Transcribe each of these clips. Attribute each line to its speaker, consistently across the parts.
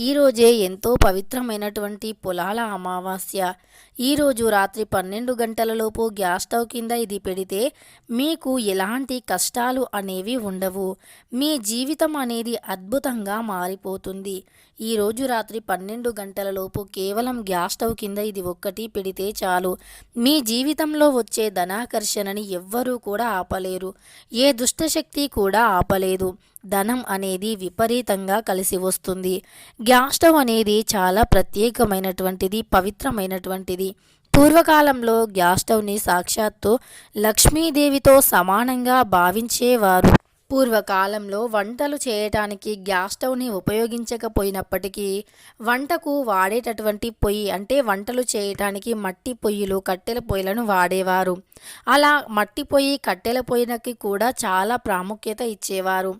Speaker 1: ఈరోజే ఎంతో పవిత్రమైనటువంటి పొలాల అమావాస్య. ఈరోజు రాత్రి పన్నెండు గంటలలోపు గ్యాస్ స్టవ్ కింద ఇది పెడితే మీకు ఎలాంటి కష్టాలు అనేవి ఉండవు. మీ జీవితం అనేది అద్భుతంగా మారిపోతుంది. ఈరోజు రాత్రి పన్నెండు గంటలలోపు కేవలం గ్యాస్ స్టవ్ కింద ఇది ఒక్కటి పెడితే చాలు. మీ జీవితంలో వచ్చే ధనాకర్షణని ఎవ్వరూ కూడా ఆపలేరు. ఏ దుష్టశక్తి కూడా ఆపలేదు. ధనం అనేది విపరీతంగా కలిసి వస్తుంది. గ్యాస్ స్టవ్ అనేది చాలా ప్రత్యేకమైనటువంటిది పవిత్రమైనటువంటిది. పూర్వకాలంలో గ్యాస్ స్టవ్ని సాక్షాత్తు లక్ష్మీదేవితో సమానంగా భావించేవారు. పూర్వకాలంలో వంటలు చేయటానికి గ్యాస్ స్టవ్ని ఉపయోగించకపోయినప్పటికీ వంటకు వాడేటటువంటి పొయ్యి అంటే వంటలు చేయటానికి మట్టి పొయ్యిలు కట్టెల పొయ్యిలను వాడేవారు. అలా మట్టి పొయ్యి కట్టెల పొయ్యినకి కూడా చాలా ప్రాముఖ్యత ఇచ్చేవారు.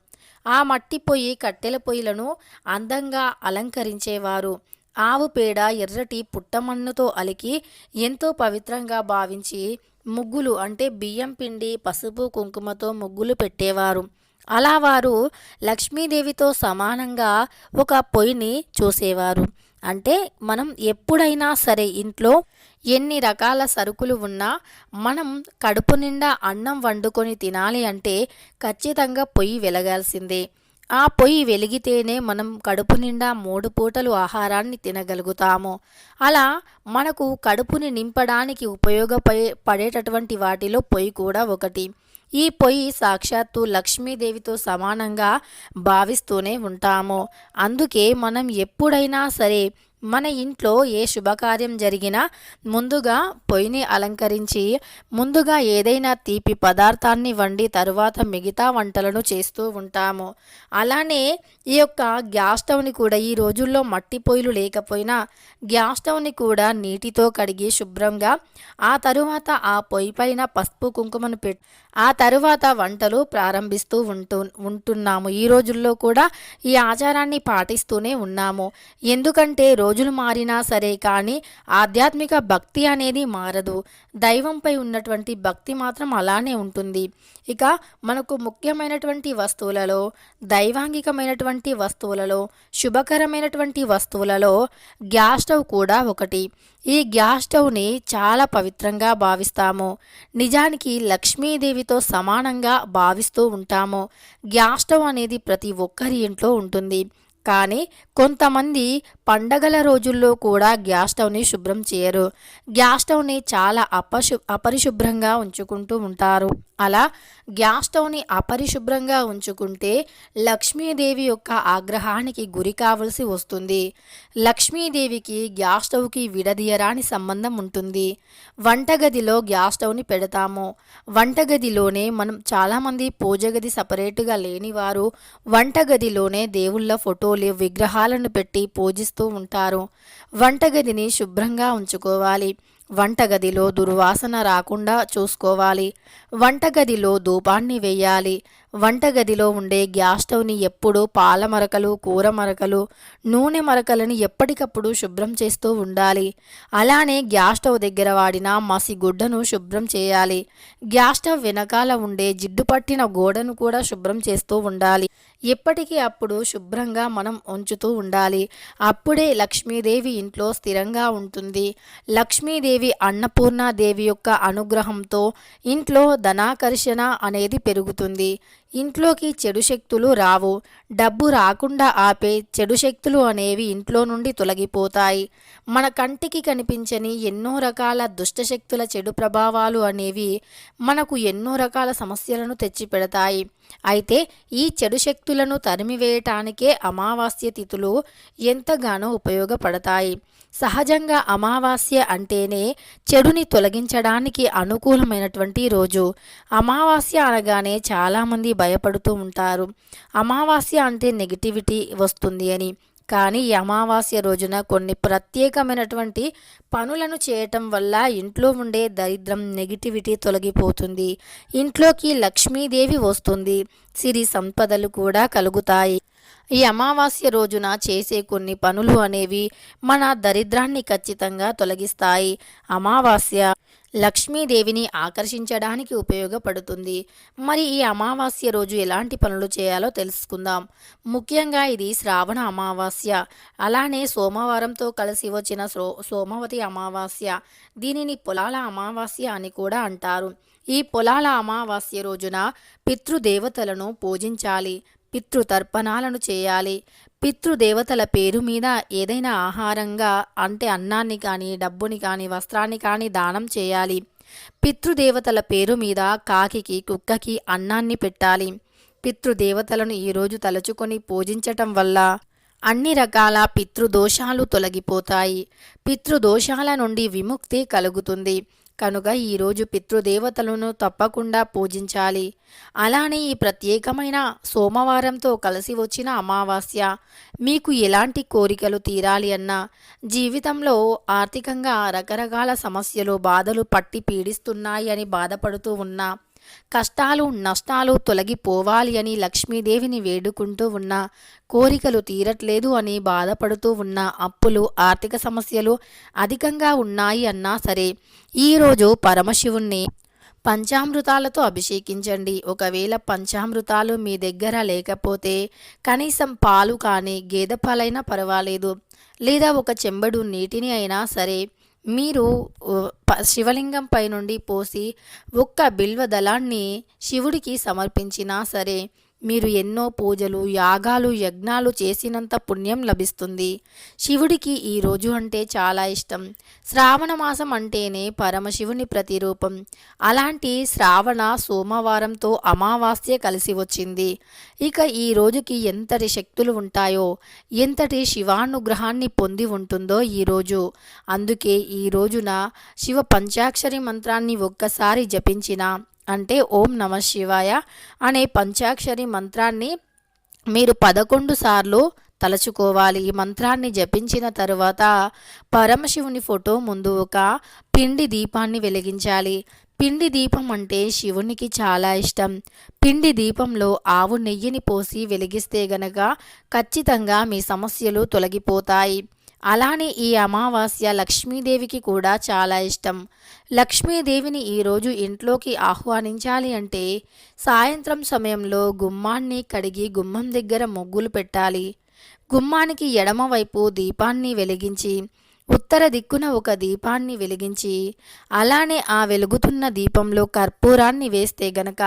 Speaker 1: ఆ మట్టి పొయ్యి కట్టెల పొయ్యిలను అందంగా అలంకరించేవారు. ఆవు పేడ ఎర్రటి పుట్టమన్నుతో అలికి ఎంతో పవిత్రంగా భావించి ముగ్గులు అంటే బియ్యం పిండి పసుపు కుంకుమతో ముగ్గులు పెట్టేవారు. అలా వారు లక్ష్మీదేవితో సమానంగా ఒక పొయ్యిని చూసేవారు. అంటే మనం ఎప్పుడైనా సరే ఇంట్లో ఎన్ని రకాల సరుకులు ఉన్నా మనం కడుపు నిండా అన్నం వండుకొని తినాలి అంటే ఖచ్చితంగా పొయ్యి వెలగాల్సిందే. ఆ పొయ్యి వెలిగితేనే మనం కడుపు నిండా మూడు పూటలు ఆహారాన్ని తినగలుగుతాము. అలా మనకు కడుపుని నింపడానికి ఉపయోగపడే పడేటటువంటి వాటిలో పొయ్యి కూడా ఒకటి. ఈ పొయ్యి సాక్షాత్తు లక్ష్మీదేవితో సమానంగా భావిస్తూనే ఉంటాము. అందుకే మనం ఎప్పుడైనా సరే మన ఇంట్లో ఏ శుభకార్యం జరిగినా ముందుగా పొయ్యిని అలంకరించి ముందుగా ఏదైనా తీపి పదార్థాన్ని వండి తరువాత మిగతా వంటలను చేస్తూ ఉంటాము. అలానే ఈ యొక్క గ్యాస్ స్టవ్ని కూడా ఈ రోజుల్లో మట్టి పొయ్యిలు లేకపోయినా గ్యాస్ స్టవ్ని కూడా నీటితో కడిగి శుభ్రంగా ఆ తరువాత ఆ పొయ్యి పైన పసుపు కుంకుమను పెట్టి ఆ తరువాత వంటలు ప్రారంభిస్తూ ఉంటూ ఉంటున్నాము. ఈ రోజుల్లో కూడా ఈ ఆచారాన్ని పాటిస్తూనే ఉన్నాము. ఎందుకంటే రోజులు మారినా సరే కానీ ఆధ్యాత్మిక భక్తి అనేది మారదు. దైవంపై ఉన్నటువంటి భక్తి మాత్రం అలానే ఉంటుంది. ఇక మనకు ముఖ్యమైనటువంటి వస్తువులలో దైవాంగికమైనటువంటి వస్తువులలో శుభకరమైనటువంటి వస్తువులలో గ్యాస్ స్టవ్ కూడా ఒకటి. ఈ గ్యాస్ స్టవ్ని చాలా పవిత్రంగా భావిస్తాము. నిజానికి లక్ష్మీదేవితో సమానంగా భావిస్తూ ఉంటాము. గ్యాస్ స్టవ్ అనేది ప్రతి ఒక్కరి ఇంట్లో ఉంటుంది. కానీ కొంతమంది పండగల రోజుల్లో కూడా గ్యాస్ స్టవ్ని శుభ్రం చేయరు. గ్యాస్ స్టవ్ని చాలా అపశు అపరిశుభ్రంగా ఉంచుకుంటూ ఉంటారు. అలా గ్యాస్ స్టవ్ని అపరిశుభ్రంగా ఉంచుకుంటే లక్ష్మీదేవి యొక్క ఆగ్రహానికి గురి కావలసి వస్తుంది. లక్ష్మీదేవికి గ్యాస్ స్టవ్కి విడదీయరాని సంబంధం ఉంటుంది. వంటగదిలో గ్యాస్ స్టవ్ని పెడతాము. వంటగదిలోనే మనం చాలామంది పూజగది సపరేట్గా లేనివారు వంటగదిలోనే దేవుళ్ళ ఫోటోలు విగ్రహాలను పెట్టి పూజిస్తూ ఉంటారు. వంటగదిని శుభ్రంగా ఉంచుకోవాలి. వంటగదిలో దుర్వాసన రాకుండా చూసుకోవాలి. వంటగదిలో ధూపాన్ని వేయాలి. వంటగదిలో ఉండే గ్యాస్ స్టవ్ని ఎప్పుడూ పాల మరకలు కూర మరకలు నూనె మరకలను ఎప్పటికప్పుడు శుభ్రం చేస్తూ ఉండాలి. అలానే గ్యాస్ స్టవ్ దగ్గర వాడిన మసి గుడ్డను శుభ్రం చేయాలి. గ్యాస్ స్టవ్ వెనకాల ఉండే జిడ్డు పట్టిన గోడను కూడా శుభ్రం చేస్తూ ఉండాలి. ఎప్పటికీ అప్పుడు శుభ్రంగా మనం ఉంచుతూ ఉండాలి. అప్పుడే లక్ష్మీదేవి ఇంట్లో స్థిరంగా ఉంటుంది. లక్ష్మీదేవి అన్నపూర్ణాదేవి యొక్క అనుగ్రహంతో ఇంట్లో ధనాకర్షణ అనేది పెరుగుతుంది. ఇంట్లోకి చెడు శక్తులు రావు. డబ్బు రాకుండా ఆపే చెడు శక్తులు అనేవి ఇంట్లో నుండి తొలగిపోతాయి. మన కంటికి కనిపించని ఎన్నో రకాల దుష్టశక్తుల చెడు ప్రభావాలు అనేవి మనకు ఎన్నో రకాల సమస్యలను తెచ్చిపెడతాయి. అయితే ఈ చెడు శక్తులను తరిమివేయటానికే అమావాస్య తిథులు ఎంతగానో ఉపయోగపడతాయి. సహజంగా అమావాస్య అంటేనే చెడుని తొలగించడానికి అనుకూలమైనటువంటి రోజు. అమావాస్య అనగానే చాలామంది భయపడుతూ ఉంటారు. అమావాస్య అంటే నెగిటివిటీ వస్తుంది అని. కానీ ఈ అమావాస్య రోజున కొన్ని ప్రత్యేకమైనటువంటి పనులను చేయటం వల్ల ఇంట్లో ఉండే దరిద్రం నెగిటివిటీ తొలగిపోతుంది. ఇంట్లోకి లక్ష్మీదేవి వస్తుంది. సిరి సంపదలు కూడా కలుగుతాయి. ఈ అమావాస్య రోజున చేసే కొన్ని పనులు అనేవి మన దరిద్రాన్ని ఖచ్చితంగా తొలగిస్తాయి. అమావాస్య లక్ష్మీదేవిని ఆకర్షించడానికి ఉపయోగపడుతుంది. మరి ఈ అమావాస్య రోజు ఎలాంటి పనులు చేయాలో తెలుసుకుందాం. ముఖ్యంగా ఇది శ్రావణ అమావాస్య. అలానే సోమవారంతో కలిసి వచ్చిన సో సోమవతి అమావాస్య. దీనిని పొలాల అమావాస్య అని కూడా అంటారు. ఈ పొలాల అమావాస్య రోజున పితృదేవతలను పూజించాలి. పితృతర్పణాలను చేయాలి. పితృదేవతల పేరు మీద ఏదైనా ఆహారంగా అంటే అన్నాన్ని కానీ డబ్బుని కానీ వస్త్రాన్ని కానీ దానం చేయాలి. పితృదేవతల పేరు మీద కాకికి కుక్కకి అన్నాన్ని పెట్టాలి. పితృదేవతలను ఈరోజు తలుచుకొని పూజించటం వల్ల అన్ని రకాల పితృదోషాలు తొలగిపోతాయి. పితృదోషాల నుండి విముక్తి కలుగుతుంది. కనుక ఈరోజు పితృదేవతలను తప్పకుండా పూజించాలి. అలానే ఈ ప్రత్యేకమైన సోమవారంతో కలిసి వచ్చిన అమావాస్య మీకు ఎలాంటి కోరికలు తీరాలి అన్నా జీవితంలో ఆర్థికంగా రకరకాల సమస్యలు బాధలు పట్టి పీడిస్తున్నాయి అని బాధపడుతూ ఉన్నా కష్టాలు నష్టాలు తొలగిపోవాలి అని లక్ష్మీదేవిని వేడుకుంటూ ఉన్న కోరికలు తీరట్లేదు అని బాధపడుతూ ఉన్న అప్పులు ఆర్థిక సమస్యలు అధికంగా ఉన్నాయి అన్నా సరే ఈరోజు పరమశివుణ్ణి పంచామృతాలతో అభిషేకించండి. ఒకవేళ పంచామృతాలు మీ దగ్గర లేకపోతే కనీసం పాలు కానీ గేదె పాలైనా పర్వాలేదు. లేదా ఒక చెంబడు నీటిని అయినా సరే మీరు శివలింగం పై నుండి పోసి ఒక్క బిల్వ దళాన్ని శివుడికి సమర్పించినా సరే మీరు ఎన్నో పూజలు యాగాలు యజ్ఞాలు చేసినంత పుణ్యం లభిస్తుంది. శివుడికి ఈ రోజు అంటే చాలా ఇష్టం. శ్రావణ మాసం అంటేనే పరమశివుని ప్రతిరూపం. అలాంటి శ్రావణ సోమవారంతో అమావాస్య కలిసి వచ్చింది. ఇక ఈ రోజుకి ఎంతటి శక్తులు ఉంటాయో ఎంతటి శివానుగ్రహాన్ని పొంది ఉంటుందో ఈరోజు అందుకే ఈ రోజున శివ పంచాక్షరి మంత్రాన్ని ఒక్కసారి జపించిన అంటే ఓం నమ శివాయ అనే పంచాక్షరి మంత్రాన్ని మీరు పదకొండు సార్లు తలచుకోవాలి. ఈ మంత్రాన్ని జపించిన తరువాత పరమశివుని ఫోటో ముందు ఒక పిండి దీపాన్ని వెలిగించాలి. పిండి దీపం అంటే శివునికి చాలా ఇష్టం. పిండి దీపంలో ఆవు నెయ్యిని పోసి వెలిగిస్తే గనక ఖచ్చితంగా మీ సమస్యలు తొలగిపోతాయి. అలానే ఈ అమావాస్య లక్ష్మీదేవికి కూడా చాలా ఇష్టం. లక్ష్మీదేవిని ఈరోజు ఇంట్లోకి ఆహ్వానించాలి అంటే సాయంత్రం సమయంలో గుమ్మాన్ని కడిగి గుమ్మం దగ్గర ముగ్గులు పెట్టాలి. గుమ్మానికి ఎడమవైపు దీపాన్ని వెలిగించి ఉత్తర దిక్కున ఒక దీపాన్ని వెలిగించి అలానే ఆ వెలుగుతున్న దీపంలో కర్పూరాన్ని వేస్తే గనక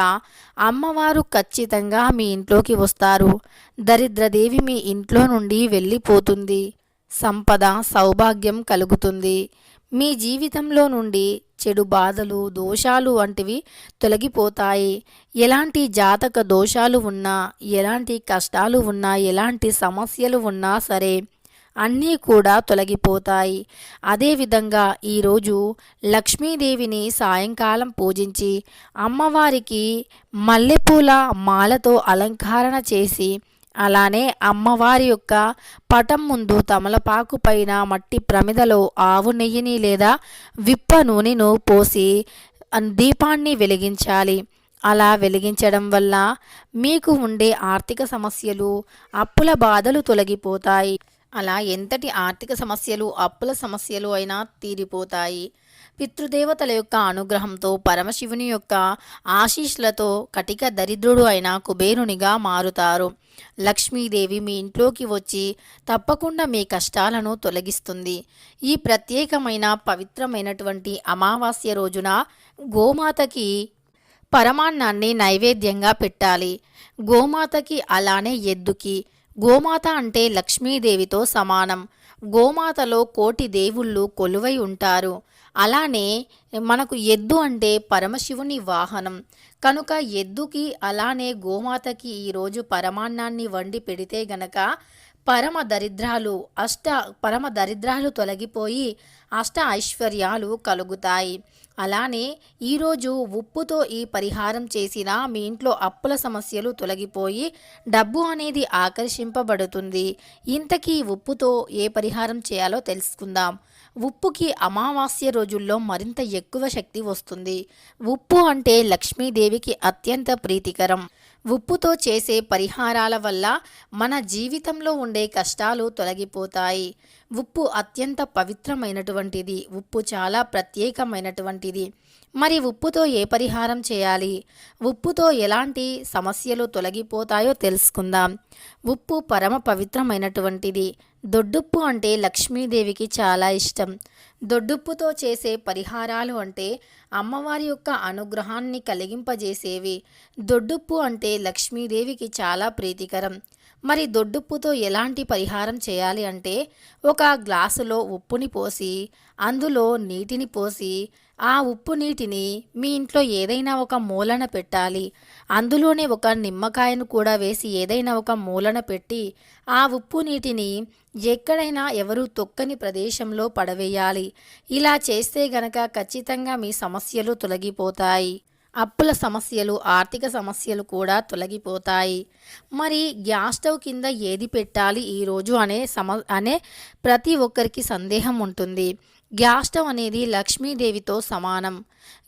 Speaker 1: అమ్మవారు ఖచ్చితంగా మీ ఇంట్లోకి వస్తారు. దరిద్రదేవి మీ ఇంట్లో నుండి వెళ్ళిపోతుంది. సంపద సౌభాగ్యం కలుగుతుంది. మీ జీవితంలో నుండి చెడు బాధలు దోషాలు వంటివి తొలగిపోతాయి. ఎలాంటి జాతక దోషాలు ఉన్నా ఎలాంటి కష్టాలు ఉన్నా ఎలాంటి సమస్యలు ఉన్నా సరే అన్నీ కూడా తొలగిపోతాయి. అదేవిధంగా ఈరోజు లక్ష్మీదేవిని సాయంకాలం పూజించి అమ్మవారికి మల్లెపూల మాలతో అలంకరణ చేసి అలానే అమ్మవారి యొక్క పటం ముందు తమలపాకు పైన మట్టి ప్రమిదలో ఆవు నెయ్యిని లేదా విప్ప నూనెను పోసి దీపాన్ని వెలిగించాలి. అలా వెలిగించడం వల్ల మీకు ఉండే ఆర్థిక సమస్యలు అప్పుల బాధలు తొలగిపోతాయి. అలా ఎంతటి ఆర్థిక సమస్యలు అప్పుల సమస్యలు అయినా తీరిపోతాయి. పితృదేవతల యొక్క అనుగ్రహంతో పరమశివుని యొక్క ఆశీస్సులతో కటిక దరిద్రుడు అయిన కుబేరునిగా మారుతారు. లక్ష్మీదేవి మీ ఇంట్లోకి వచ్చి తప్పకుండా మీ కష్టాలను తొలగిస్తుంది. ఈ ప్రత్యేకమైన పవిత్రమైనటువంటి అమావాస్య రోజున గోమాతకి పరమాన్నాన్ని నైవేద్యంగా పెట్టాలి. గోమాతకి అలానే ఎద్దుకి. గోమాత అంటే లక్ష్మీదేవితో సమానం. గోమాతలో కోటి దేవుళ్ళు కొలువై ఉంటారు. అలానే మనకు ఎద్దు అంటే పరమశివుని వాహనం. కనుక ఎద్దుకి అలానే గోమాతకి ఈరోజు పరమాన్నాన్ని వండి పెడితే గనక పరమ దరిద్రాలు అష్ట పరమ దరిద్రాలు తొలగిపోయి అష్ట ఐశ్వర్యాలు కలుగుతాయి. అలానే ఈరోజు ఉప్పుతో ఈ పరిహారం చేసినా మీ ఇంట్లో అప్పుల సమస్యలు తొలగిపోయి డబ్బు అనేది ఆకర్షింపబడుతుంది. ఇంతకీ ఉప్పుతో ఏ పరిహారం చేయాలో తెలుసుకుందాం. ఉప్పుకి అమావాస్య రోజుల్లో మరింత ఎక్కువ శక్తి వస్తుంది. ఉప్పు అంటే లక్ష్మీదేవికి అత్యంత ప్రీతికరం. ఉప్పుతో చేసే పరిహారాల వల్ల మన జీవితంలో ఉండే కష్టాలు తొలగిపోతాయి. ఉప్పు అత్యంత పవిత్రమైనటువంటిది. ఉప్పు చాలా ప్రత్యేకమైనటువంటిది. మరి ఉప్పుతో ఏ పరిహారం చేయాలి? ఉప్పుతో ఎలాంటి సమస్యలు తొలగిపోతాయో తెలుసుకుందాం. ఉప్పు పరమ పవిత్రమైనటువంటిది. దొడ్డుప్పు అంటే లక్ష్మీదేవికి చాలా ఇష్టం. దొడ్డుప్పుతో చేసే పరిహారాలు అంటే అమ్మవారి యొక్క అనుగ్రహాన్ని కలిగింపజేసేవి. దొడ్డుప్పు అంటే లక్ష్మీదేవికి చాలా ప్రీతికరం. మరి దొడ్డుప్పుతో ఎలాంటి పరిహారం చేయాలి అంటే ఒక గ్లాసులో ఉప్పుని పోసి అందులో నీటిని పోసి ఆ ఉప్పు నీటిని మీ ఇంట్లో ఏదైనా ఒక మూలన పెట్టాలి. అందులోనే ఒక నిమ్మకాయను కూడా వేసి ఏదైనా ఒక మూలన పెట్టి ఆ ఉప్పు నీటిని ఎక్కడైనా ఎవరు తొక్కని ప్రదేశంలో పడవేయాలి. ఇలా చేస్తే గనక ఖచ్చితంగా మీ సమస్యలు తొలగిపోతాయి. అప్పుల సమస్యలు ఆర్థిక సమస్యలు కూడా తొలగిపోతాయి. మరి గ్యాస్ స్టవ్ కింద ఏది పెట్టాలి ఈరోజు అనే సమ అనే ప్రతి ఒక్కరికి సందేహం ఉంటుంది. గ్యాస్ స్టవ్ అనేది లక్ష్మీదేవితో సమానం.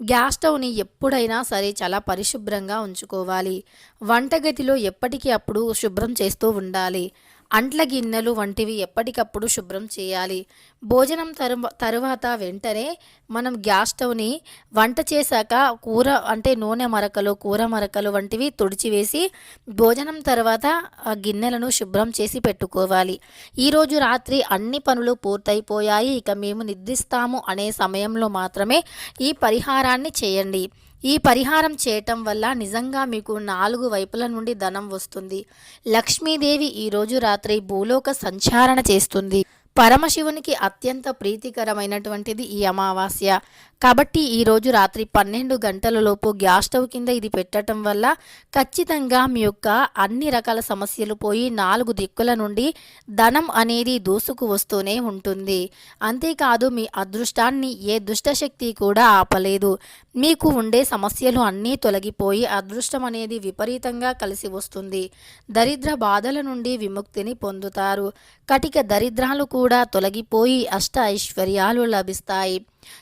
Speaker 1: గ్యాస్ స్టవ్ని ఎప్పుడైనా సరే చాలా పరిశుభ్రంగా ఉంచుకోవాలి. వంటగదిలో ఎప్పటికీ అప్పుడు శుభ్రం చేస్తూ ఉండాలి. అంట్ల గిన్నెలు వంటివి ఎప్పటికప్పుడు శుభ్రం చేయాలి. భోజనం తరు తరువాత వెంటనే మనం గ్యాస్ స్టవ్ని వంట చేశాక కూర అంటే నూనె మరకలు కూర మరకలు వంటివి తుడిచివేసి భోజనం తర్వాత ఆ గిన్నెలను శుభ్రం చేసి పెట్టుకోవాలి. ఈరోజు రాత్రి అన్ని పనులు పూర్తయిపోయాయి. ఇక మేము నిద్రిస్తాము అనే సమయంలో మాత్రమే ఈ పరిహారాన్ని చేయండి. ఈ పరిహారం చేయటం వల్ల నిజంగా మీకు నాలుగు వైపుల నుండి ధనం వస్తుంది. లక్ష్మీదేవి ఈరోజు రాత్రి భూలోక సంచారణ చేస్తుంది. పరమశివునికి అత్యంత ప్రీతికరమైనటువంటిది ఈ అమావాస్య. కాబట్టి ఈరోజు రాత్రి పన్నెండు గంటల లోపు గ్యాస్ స్టవ్ కింద ఇది పెట్టడం వల్ల ఖచ్చితంగా మీ యొక్క అన్ని రకాల సమస్యలు పోయి నాలుగు దిక్కుల నుండి ధనం అనేది దూసుకు వస్తూనే ఉంటుంది. అంతేకాదు మీ అదృష్టాన్ని ఏ దుష్టశక్తి కూడా ఆపలేదు. మీకు ఉండే సమస్యలు అన్నీ తొలగిపోయి అదృష్టం అనేది విపరీతంగా కలిసి వస్తుంది. దరిద్ర బాధల నుండి విముక్తిని పొందుతారు. కటిక దరిద్రాలు కూడా కూడా తొలగిపోయి అష్ట ఐశ్వర్యాలు లభిస్తాయి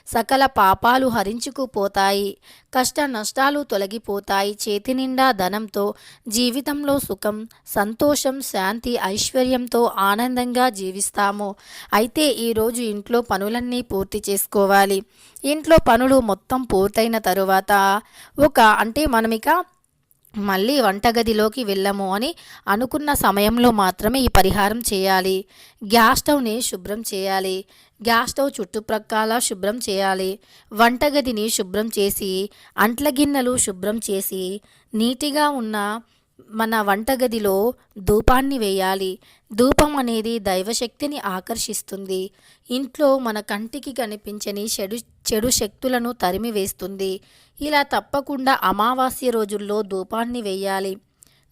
Speaker 1: సకల పాపాలు హరించుకుపోతాయి. కష్ట నష్టాలు తొలగిపోతాయి. చేతి నిండా ధనంతో జీవితంలో సుఖం సంతోషం శాంతి ఐశ్వర్యంతో ఆనందంగా జీవిస్తాము. అయితే ఈరోజు ఇంట్లో పనులన్నీ పూర్తి చేసుకోవాలి. ఇంట్లో పనులు మొత్తం పూర్తయిన తరువాత ఒక అంటే మనమిక మళ్ళీ వంటగదిలోకి వెళ్ళము అని అనుకున్న సమయంలో మాత్రమే ఈ పరిహారం చేయాలి. గ్యాస్ స్టవ్ని శుభ్రం చేయాలి. గ్యాస్ స్టవ్ చుట్టుప్రక్కల శుభ్రం చేయాలి. వంటగదిని శుభ్రం చేసి అంట్ల గిన్నెలు శుభ్రం చేసి నీటిగా ఉన్న మన వంటగదిలో ధూపాన్ని వేయాలి. ధూపం అనేది దైవశక్తిని ఆకర్షిస్తుంది. ఇంట్లో మన కంటికి కనిపించని చెడు చెడు శక్తులను తరిమివేస్తుంది ఇలా తప్పకుండా అమావాస్య రోజుల్లో ధూపాన్ని వేయాలి.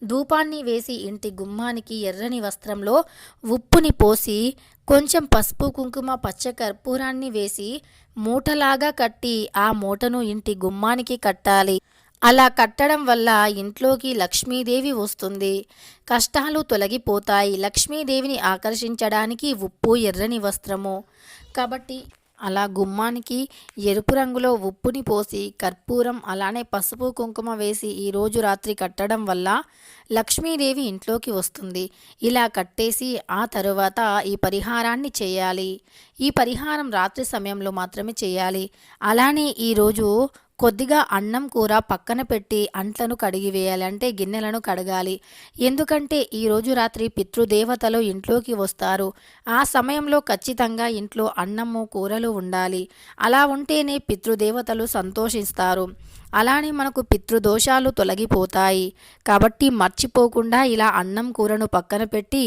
Speaker 1: ధూపాన్ని వేసి ఇంటి గుమ్మానికి ఎర్రని వస్త్రంలో ఉప్పుని పోసి కొంచెం పసుపు కుంకుమ పచ్చ కర్పూరాన్ని వేసి మూటలాగా కట్టి ఆ మూటను ఇంటి గుమ్మానికి కట్టాలి. అలా కట్టడం వల్ల ఇంట్లోకి లక్ష్మీదేవి వస్తుంది. కష్టాలు తొలగిపోతాయి. లక్ష్మీదేవిని ఆకర్షించడానికి ఉప్పు ఎర్రని వస్త్రము. కాబట్టి అలా గుమ్మానికి ఎరుపు రంగులో ఉప్పుని పోసి కర్పూరం అలానే పసుపు కుంకుమ వేసి ఈరోజు రాత్రి కట్టడం వల్ల లక్ష్మీదేవి ఇంట్లోకి వస్తుంది. ఇలా కట్టేసి ఆ తరువాత ఈ పరిహారాన్ని చేయాలి. ఈ పరిహారం రాత్రి సమయంలో మాత్రమే చేయాలి. అలానే ఈరోజు కొద్దిగా అన్నం కూర పక్కన పెట్టి అంట్లను కడిగివేయాలి అంటే గిన్నెలను కడగాలి. ఎందుకంటే ఈరోజు రాత్రి పితృదేవతలు ఇంట్లోకి వస్తారు. ఆ సమయంలో ఖచ్చితంగా ఇంట్లో అన్నము కూరలు ఉండాలి. అలా ఉంటేనే పితృదేవతలు సంతోషిస్తారు. అలానే మనకు పితృదోషాలు తొలగిపోతాయి. కాబట్టి మర్చిపోకుండా ఇలా అన్నం కూరను పక్కన పెట్టి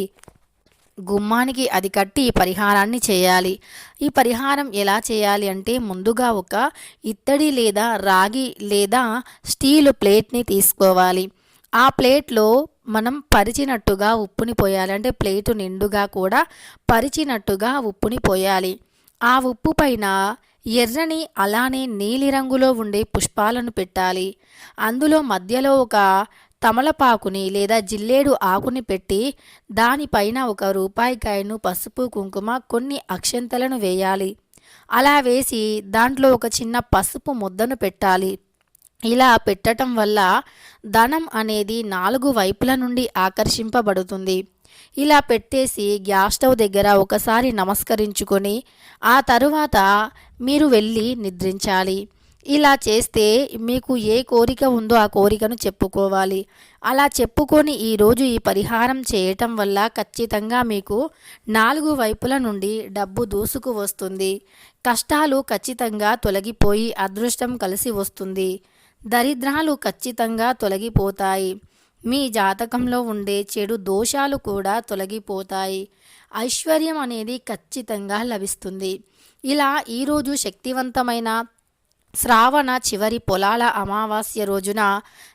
Speaker 1: గుమ్మానికి అది కట్టి పరిహారాన్ని చేయాలి. ఈ పరిహారం ఎలా చేయాలి అంటే ముందుగా ఒక ఇత్తడి లేదా రాగి లేదా స్టీలు ప్లేట్ని తీసుకోవాలి. ఆ ప్లేట్లో మనం పరిచినట్టుగా ఉప్పుని పోయాలి. అంటే ప్లేటు నిండుగా కూడా పరిచినట్టుగా ఉప్పుని పోయాలి. ఆ ఉప్పు పైన ఎర్రని అలానే నీలిరంగులో ఉండే పుష్పాలను పెట్టాలి. అందులో మధ్యలో ఒక తమలపాకుని లేదా జిల్లేడు ఆకుని పెట్టి దానిపైన ఒక రూపాయికాయను పసుపు కుంకుమ కొన్ని అక్షంతలను వేయాలి. అలా వేసి దాంట్లో ఒక చిన్న పసుపు ముద్దను పెట్టాలి. ఇలా పెట్టడం వల్ల ధనం అనేది నాలుగు వైపుల నుండి ఆకర్షింపబడుతుంది. ఇలా పెట్టేసి గ్యాస్ స్టవ్ దగ్గర ఒకసారి నమస్కరించుకొని ఆ తరువాత మీరు వెళ్ళి నిద్రించాలి. ఇలా చేస్తే మీకు ఏ కోరిక ఉందో ఆ కోరికను చెప్పుకోవాలి. అలా చెప్పుకొని ఈరోజు ఈ పరిహారం చేయటం వల్ల ఖచ్చితంగా మీకు నాలుగు వైపుల నుండి డబ్బు దూసుకు వస్తుంది. కష్టాలు ఖచ్చితంగా తొలగిపోయి అదృష్టం కలిసి వస్తుంది. దరిద్రాలు ఖచ్చితంగా తొలగిపోతాయి. మీ జాతకంలో ఉండే చెడు దోషాలు కూడా తొలగిపోతాయి. ఐశ్వర్యం అనేది ఖచ్చితంగా లభిస్తుంది. ఇలా ఈరోజు శక్తివంతమైన శ్రావణ చివరి పొలాల అమావాస్య రోజున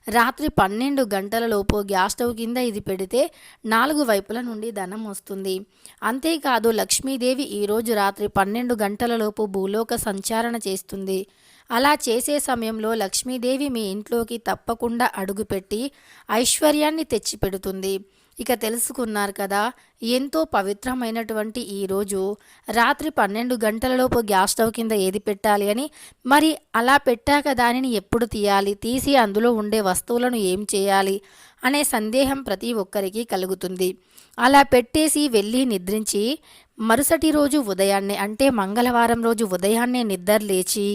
Speaker 1: రాత్రి పన్నెండు గంటలలోపు గ్యాస్ స్టవ్ కింద ఇది పెడితే నాలుగు వైపుల నుండి ధనం వస్తుంది. అంతేకాదు లక్ష్మీదేవి ఈరోజు రాత్రి పన్నెండు గంటలలోపు భూలోక సంచారణ చేస్తుంది. అలా చేసే సమయంలో లక్ష్మీదేవి మీ ఇంట్లోకి తప్పకుండా అడుగుపెట్టి ఐశ్వర్యాన్ని తెచ్చిపెడుతుంది. ఇక తెలుసుకున్నారు కదా ఎంతో పవిత్రమైనటువంటి ఈరోజు రాత్రి పన్నెండు గంటలలోపు గ్యాస్ స్టవ్ కింద ఏది పెట్టాలి అని మరి అలా పెట్టాక దానిని ఎప్పుడు తీయాలి? తీసి అందులో ఉండే వస్తువులను ఏం చేయాలి? అనే సందేహం ప్రతి ఒక్కరికి కలుగుతుంది. అలా పెట్టేసి వెళ్ళి నిద్రించి మరుసటి రోజు ఉదయాన్నే అంటే మంగళవారం రోజు ఉదయాన్నే నిద్ర లేచి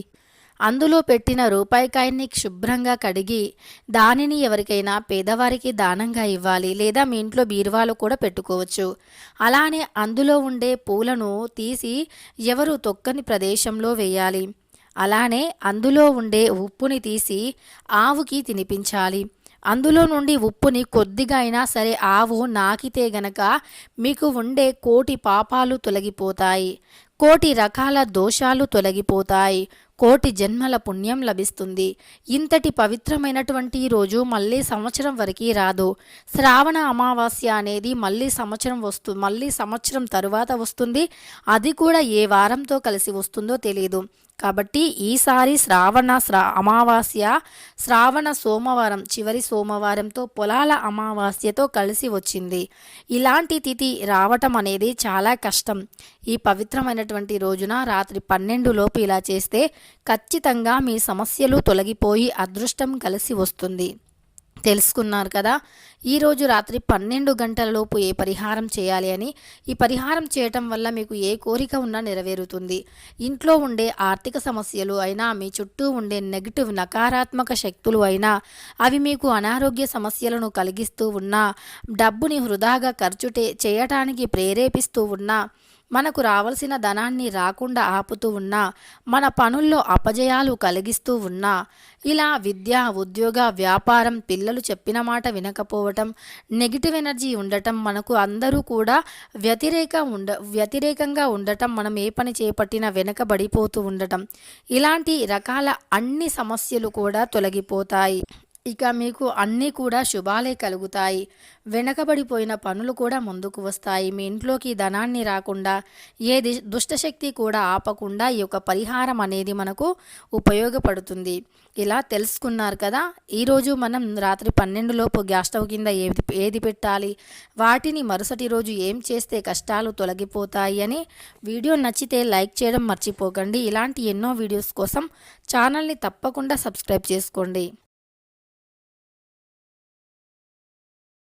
Speaker 1: అందులో పెట్టిన రూపాయికాయన్ని శుభ్రంగా కడిగి దానిని ఎవరికైనా పేదవారికి దానంగా ఇవ్వాలి లేదా మీ ఇంట్లో బీరువాలో కూడా పెట్టుకోవచ్చు. అలానే అందులో ఉండే పూలను తీసి ఎవరు తొక్కని ప్రదేశంలో వేయాలి. అలానే అందులో ఉండే ఉప్పుని తీసి ఆవుకి తినిపించాలి. అందులో నుండి ఉప్పుని కొద్దిగా అయినా సరే ఆవు నాకితే గనక మీకు ఉండే కోటి పాపాలు తొలగిపోతాయి. కోటి రకాల దోషాలు తొలగిపోతాయి. కోటి జన్మల పుణ్యం లభిస్తుంది. ఇంతటి పవిత్రమైనటువంటి రోజు మళ్ళీ సంవత్సరం వరకు రాదు. శ్రావణ అమావాస్య అనేది మళ్ళీ సంవత్సరం వస్తు మళ్ళీ సంవత్సరం తరువాత వస్తుంది. అది కూడా ఏ వారంతో కలిసి వస్తుందో తెలియదు కాబట్టి ఈసారి శ్రావణ శ్రా అమావాస్య శ్రావణ సోమవారం చివరి సోమవారంతో పొలాల అమావాస్యతో కలిసి వచ్చింది. ఇలాంటి తిథి రావటం అనేది చాలా కష్టం. ఈ పవిత్రమైనటువంటి రోజున రాత్రి పన్నెండు లోపు ఇలా చేస్తే ఖచ్చితంగా మీ సమస్యలు తొలగిపోయి అదృష్టం కలిసి వస్తుంది. తెలుసుకున్నారు కదా. ఈరోజు రాత్రి పన్నెండు గంటలలోపు ఏ పరిహారం చేయాలి అని ఈ పరిహారం చేయటం వల్ల మీకు ఏ కోరిక ఉన్నా నెరవేరుతుంది. ఇంట్లో ఉండే ఆర్థిక సమస్యలు అయినా మీ చుట్టూ ఉండే నెగిటివ్ నకారాత్మక శక్తులు అయినా అవి మీకు అనారోగ్య సమస్యలను కలిగిస్తూ ఉన్నా డబ్బుని వృధాగా ఖర్చు చేయటానికి ప్రేరేపిస్తూ ఉన్నా మనకు రావాల్సిన ధనాన్ని రాకుండా ఆపుతూ ఉన్నా మన పనుల్లో అపజయాలు కలిగిస్తూ ఉన్నా ఇలా విద్య ఉద్యోగ వ్యాపారం పిల్లలు చెప్పిన మాట వినకపోవటం నెగిటివ్ ఎనర్జీ ఉండటం మనకు అందరూ కూడా వ్యతిరేక ఉండ వ్యతిరేకంగా ఉండటం మనం ఏ పని చేపట్టినా వెనకబడిపోతూ ఉండటం. ఇలాంటి రకాల అన్ని సమస్యలు కూడా తొలగిపోతాయి. ఇక మీకు అన్నీ కూడా శుభాలే కలుగుతాయి. వెనకబడిపోయిన పనులు కూడా ముందుకు వస్తాయి. మీ ఇంట్లోకి ధనాన్ని రాకుండా ఏ దుష్టశక్తి కూడా ఆపకుండా ఈ యొక్క పరిహారం అనేది మనకు ఉపయోగపడుతుంది. ఇలా తెలుసుకున్నారు కదా? ఈరోజు మనం రాత్రి పన్నెండులోపు గ్యాస్ స్టవ్ కింద ఏది ఏది పెట్టాలి? వాటిని మరుసటి రోజు ఏం చేస్తే కష్టాలు తొలగిపోతాయి అని వీడియో నచ్చితే లైక్ చేయడం మర్చిపోకండి. ఇలాంటి ఎన్నో వీడియోస్ కోసం ఛానల్ని తప్పకుండా సబ్స్క్రైబ్ చేసుకోండి.